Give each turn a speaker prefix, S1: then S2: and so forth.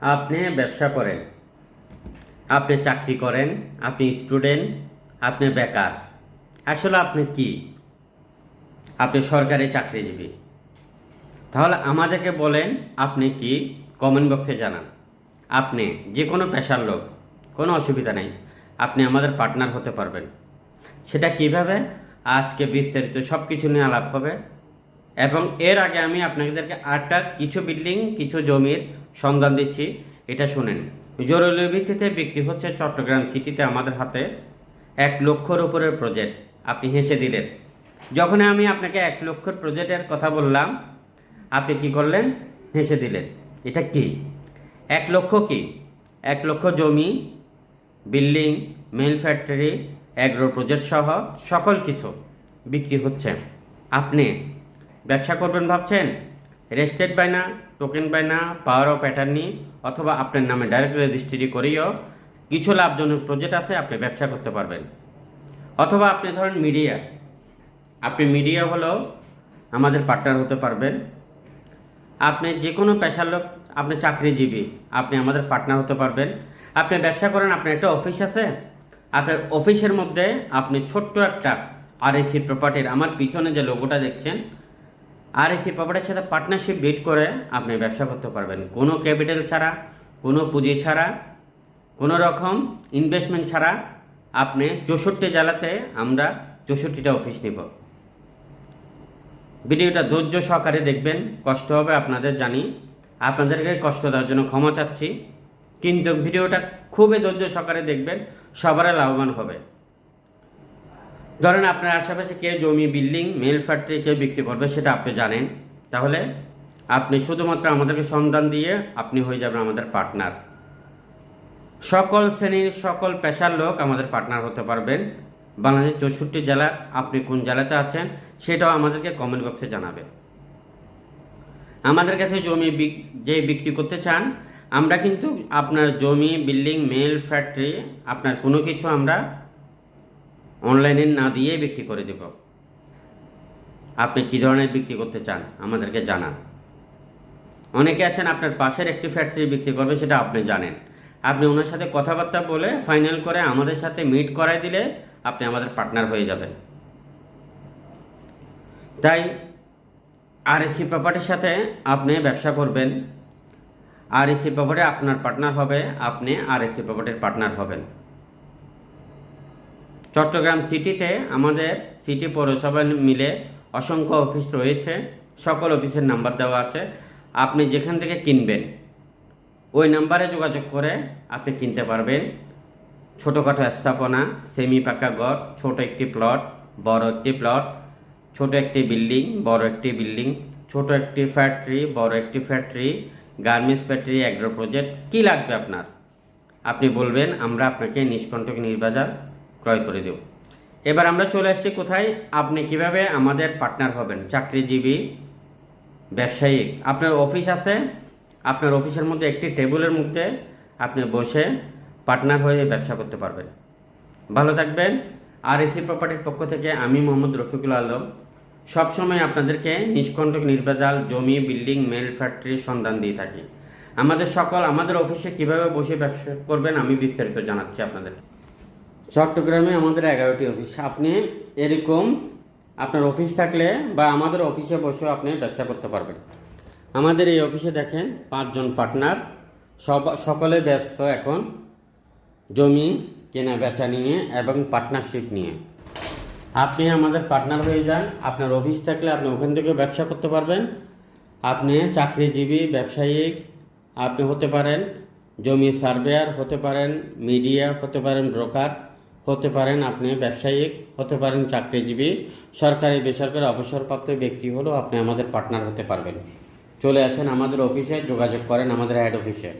S1: আপনি ব্যবসা করেন, আপনি চাকরি করেন, আপনি স্টুডেন্ট আপনি বেকার। আসলে আপনি কি? আপনি সরকারি চাকরিজীবী। তাহলে আমাদেরকে বলেন, আপনি কি? কমেন্ট বক্সে জানান। আপনি যে কোনো পেশার লোক, কোনো অসুবিধা নেই, আপনি আমাদের পার্টনার হতে পারবেন। সেটা কীভাবে? আজকে বিস্তারিত সব কিছু নিয়ে আলাপ হবে। এবং এর আগে আমি আপনাদেরকে আটটা কিছু বিল্ডিং কিছু জমির সন্ধান দিচ্ছি, এটা শুনেন। জরুরি ভিত্তিতে বিক্রি হচ্ছে চট্টগ্রাম সিটিতে আমাদের হাতে এক লক্ষর উপরের প্রজেক্ট আপনি হেসে দিলেন। যখন আমি আপনাকে এক লক্ষর প্রজেক্টের কথা বললাম, আপনি কি করলেন? হেসে দিলেন। এটা কি? এক লক্ষ কি? এক লক্ষ জমি, building, mill factory, agro project সহ সকল কিছু বিক্রি হচ্ছে। আপনি ব্যবসা করবেন ভাবছেন? রেজিস্ট্রেড বায়না টোকেন বায়না পাওয়ার অফ অ্যাটার্নি অথবা আপনার নামে ডাইরেক্ট রেজিস্ট্রি করিও কিছু লাভজনক প্রজেক্ট আছে, আপনি ব্যবসা করতে পারবেন। অথবা আপনি ধরেন মিডিয়া আপনি মিডিয়া হলেও আমাদের পার্টনার হতে পারবেন। আপনি যে কোনো পেশার লোক, আপনি চাকরিজীবী, আপনি আমাদের পার্টনার হতে পারবেন। আপনি ব্যবসা করেন, আপনার একটা অফিস আছে। আপনার অফিসের মধ্যে আপনি ছোট্ট একটা আর এসি প্রপার্টির আমার পিছনে যে লোগোটা দেখছেন আর এসি প্রপার্টির সাথে পার্টনারশিপ বিড করে আপনি ব্যবসা করতে পারবেন। কোনো ক্যাপিটাল ছাড়া, কোনো পুঁজি ছাড়া, কোনো রকম ইনভেস্টমেন্ট ছাড়া আপনি চৌষট্টি জেলাতে আমরা চৌষট্টিটা অফিস নিব। ভিডিওটা ধৈর্য সহকারে দেখবেন, কষ্ট হবে আপনাদের জানি। আপনাদেরকে কষ্ট দেওয়ার জন্য ক্ষমা চাচ্ছি। কিন্তু ভিডিওটা খুবই ধৈর্য সহকারে দেখবেন, সবারই লাভবান হবে। ধরেন আপনার আশেপাশে কেউ জমি, বিল্ডিং, মেল ফ্যাক্টরি কেউ বিক্রি করবে, সেটা আপনি জানেন। তাহলে আপনি শুধুমাত্র আমাদেরকে সন্ধান দিয়ে আপনি হয়ে যাবেন আমাদের পার্টনার। সকল শ্রেণির সকল পেশার লোক আমাদের পার্টনার হতে পারবেন। বাংলাদেশের চৌষট্টি জেলা, আপনি কোন জেলাতে আছেন সেটাও আমাদেরকে কমেন্ট বক্সে জানাবেন। আমাদের কাছে জমি যে বিক্রি করতে চান, আমরা কিন্তু আপনার জমি, বিল্ডিং, মেল, ফ্যাক্টরি, আপনার কোনো কিছু আমরা অনলাইনে না দিয়ে বিক্রি করে দেব। আপনি কী ধরনের বিক্রি করতে চান? আমাদেরকে জানান। অনেকে আছেন আপনার পাশের একটি ফ্যাক্টরি বিক্রি করবে, সেটা আপনি জানেন। আপনি ওনার সাথে কথাবার্তা বলে ফাইনাল করে আমাদের সাথে মিট করাই দিলে আপনি আমাদের পার্টনার হয়ে যাবেন। তাই আর এসি প্রপার্টির সাথে আপনি ব্যবসা করবেন। আর এসি প্রপার্টি আপনার পার্টনার হবে, আপনি আর এসি প্রপার্টির পার্টনার হবেন। চট্টগ্রাম সিটিতে আমাদের সিটি পৌরসভা মিলে অসংখ্য অফিস রয়েছে। সকল অফিসের নাম্বার দেওয়া আছে। আপনি যেখান থেকে কিনবেন, ওই নাম্বারে যোগাযোগ করে আপনি কিনতে পারবেন। ছোটোখাটো স্থাপনা সেমি পাকা ঘর, ছোট একটি প্লট, বড় একটি প্লট, ছোট একটি বিল্ডিং, বড় একটি বিল্ডিং, ছোট একটি ফ্যাক্টরি, বড় একটি factory, garments factory, agro project, কী লাগবে আপনার? আপনি বলবেন, আমরা আপনাকে নিষ্কণ্টক নির্বাজার ক্রয় করে দেব এবার আমরা চলে আসছি কোথায়? আপনি কীভাবে আমাদের পার্টনার হবেন? চাকরিজীবী ব্যবসায়িক আপনার অফিস আছে। আপনার অফিসের মধ্যে একটি টেবিলের মধ্যে আপনি বসে পার্টনার হয়ে ব্যবসা করতে পারবেন। ভালো থাকবেন। আর এসি প্রপার্টির পক্ষ থেকে আমি মোহাম্মদ রফিকুল আলম। সবসময় আপনাদেরকে নিষ্কণ্টক নির্বাজাল জমি বিল্ডিং মেল ফ্যাক্টরির সন্ধান দিয়ে থাকি। আমাদের সকল, আমাদের অফিসে কীভাবে বসে ব্যবসা করবেন আমি বিস্তারিত জানাচ্ছি আপনাদের চট্টগ্রামে আমাদের এগারোটি অফিস। আপনি এরকম আপনার অফিস থাকলে বা আমাদের অফিসে বসেও আপনি ব্যবসা করতে পারবেন। আমাদের এই অফিসে দেখেন পাঁচজন পার্টনার, সব, সকলে ব্যস্ত এখন জমি কেনা বেচা নিয়ে এবং পার্টনারশিপ নিয়ে। আপনি আমাদের পার্টনার হয়ে যান, আপনার অফিস থাকলে আপনি ওখান থেকে ব্যবসা করতে পারবেন। আপনি চাকরিজীবী, ব্যবসায়িক, আপনি হতে পারেন জমি সার্ভেয়ার, হতে পারেন মিডিয়া, হতে পারেন ব্রোকার। হতে পারেন আপনি ব্যবসায়িক, হতে পারেন চাকরিজীবী, সরকারি, বেসরকারি অবসরপ্রাপ্ত ব্যক্তি হলেও আপনি আমাদের পার্টনার হতে পারবেন। চলে আসেন আমাদের অফিসে যোগাযোগ করেন আমাদের হেড অফিসে